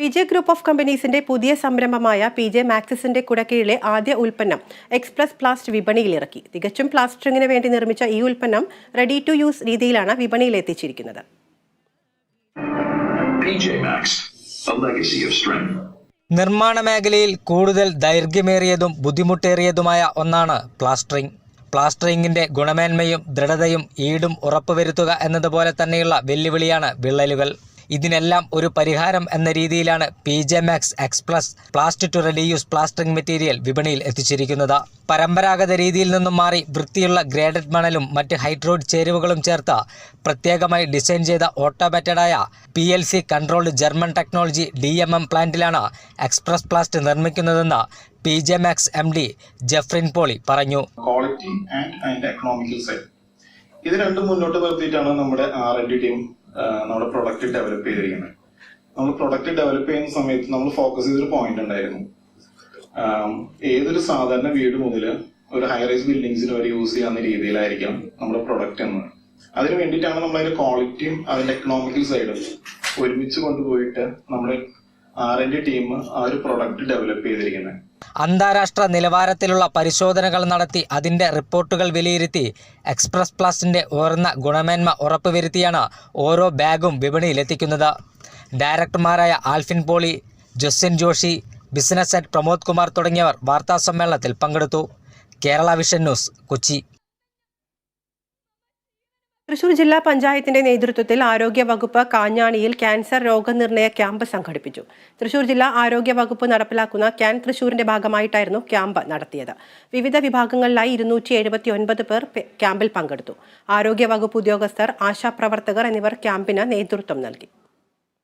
P J group of കമ്പനീസിന്റെ പുതിയ സംരംഭമായ പി ജെ മാക്സിസിന്റെ കുടക്കീഴിലെ ആദ്യ ഉൽപ്പന്നം എക്സ്പ്രസ് പ്ലാസ്റ്റ് വിപണിയിൽ ഇറക്കി. തികച്ചും പ്ലാസ്റ്ററിങ്ങിന് വേണ്ടി നിർമ്മിച്ച ഈ ഉൽപ്പന്നം റെഡി ടു യൂസ് രീതിയിലാണ് വിപണിയിൽ എത്തിച്ചിരിക്കുന്നത്. PJ Max, a legacy of strength. നിർമ്മാണ മേഖലയിൽ കൂടുതൽ ദൈർഘ്യമേറിയതും ബുദ്ധിമുട്ടേറിയതുമായ ഒന്നാണ് പ്ലാസ്റ്ററിംഗ്. പ്ലാസ്റ്ററിംഗിന്റെ ഗുണമേന്മയും ദൃഢതയും ഈടും ഉറപ്പുവരുത്തുക എന്നതുപോലെ തന്നെയുള്ള വെല്ലുവിളിയാണ് വിള്ളലുകൾ. ഇതിനെല്ലാം ഒരു പരിഹാരം എന്ന രീതിയിലാണ് P J max Xplus plastic to reduce plastic material വിപണിയിൽ എത്തിച്ചിരിക്കുന്നത്. പരമ്പരാഗത രീതിയിൽ നിന്നും മാറി വൃത്തിയുള്ള ഗ്രേഡഡ് മണലും മറ്റ് ഹൈഡ്രോഡ് ചേരുവകളും ചേർത്ത് പ്രത്യേകമായി ഡിസൈൻ ചെയ്ത ഓട്ടോമാറ്റഡായ P L C controlled German technology D M M പ്ലാന്റിലാണ് express plast നിർമ്മിക്കുന്നതെന്ന് P J max M D Jefrin Poly പറഞ്ഞു. ക്വാളിറ്റി ആൻഡ് എക്കണോമിക്കൽ സൈഡ് ഇത് രണ്ടും മുന്നോട്ട് നിർത്തിയിട്ടാണ് നമ്മുടെ ആർ എൻ ഡി ടീം നമ്മുടെ പ്രൊഡക്റ്റ് ഡെവലപ്പ് ചെയ്തിരിക്കുന്നത്. നമ്മൾ പ്രൊഡക്റ്റ് ഡെവലപ്പ് ചെയ്യുന്ന സമയത്ത് നമ്മൾ ഫോക്കസ് ചെയ്തൊരു പോയിന്റ് ഉണ്ടായിരുന്നു. ഏതൊരു സാധാരണ വീട് മുതൽ ഒരു ഹൈറൈസ് ബിൽഡിങ്സിന് വരെ യൂസ് ചെയ്യാവുന്ന രീതിയിലായിരിക്കണം നമ്മുടെ പ്രൊഡക്റ്റ് എന്ന് അതിന് വേണ്ടിയിട്ടാണ് നമ്മൾ അതിന്റെ ക്വാളിറ്റിയും അതിന്റെ എക്കണോമിക്കൽ സൈഡും ഒരുമിച്ച് കൊണ്ടുപോയിട്ട് നമ്മുടെ ആർ എൻ ഡി ടീം ആ ഒരു പ്രൊഡക്റ്റ് ഡെവലപ്പ് ചെയ്തിരിക്കുന്നത്. അന്താരാഷ്ട്ര നിലവാരത്തിലുള്ള പരിശോധനകൾ നടത്തി അതിന്റെ റിപ്പോർട്ടുകൾ വിലയിരുത്തി. എക്സ്പ്രസ് പ്ലസിന്റെ ഉയർന്ന ഗുണമേന്മ ഉറപ്പുവരുത്തിയാണ് ഓരോ ബാഗും വിപണിയിലെത്തിക്കുന്നത്. ഡയറക്ടർമാരായ Alphin Poly Justin Joshi business head Pramod Kumar തുടങ്ങിയവർ വാർത്താസമ്മേളനത്തിൽ പങ്കെടുത്തു. Kerala vision news Kochi. Thrissur ജില്ലാ പഞ്ചായത്തിന്റെ നേതൃത്വത്തിൽ ആരോഗ്യ വകുപ്പ് കാഞ്ഞാണിയിൽ ക്യാൻസർ രോഗനിർണയ ക്യാമ്പ് സംഘടിപ്പിച്ചു. തൃശൂർ ജില്ലാ ആരോഗ്യ വകുപ്പ് നടപ്പിലാക്കുന്ന ക്യാൻ തൃശൂരിന്റെ ഭാഗമായിട്ടായിരുന്നു ക്യാമ്പ് നടത്തിയത്. വിവിധ വിഭാഗങ്ങളിലായി ഇരുന്നൂറ്റി എഴുപത്തി ഒൻപത് പേർ ക്യാമ്പിൽ പങ്കെടുത്തു. ആരോഗ്യ വകുപ്പ് ഉദ്യോഗസ്ഥർ ആശാപ്രവർത്തകർ എന്നിവർ ക്യാമ്പിന് നേതൃത്വം നൽകി.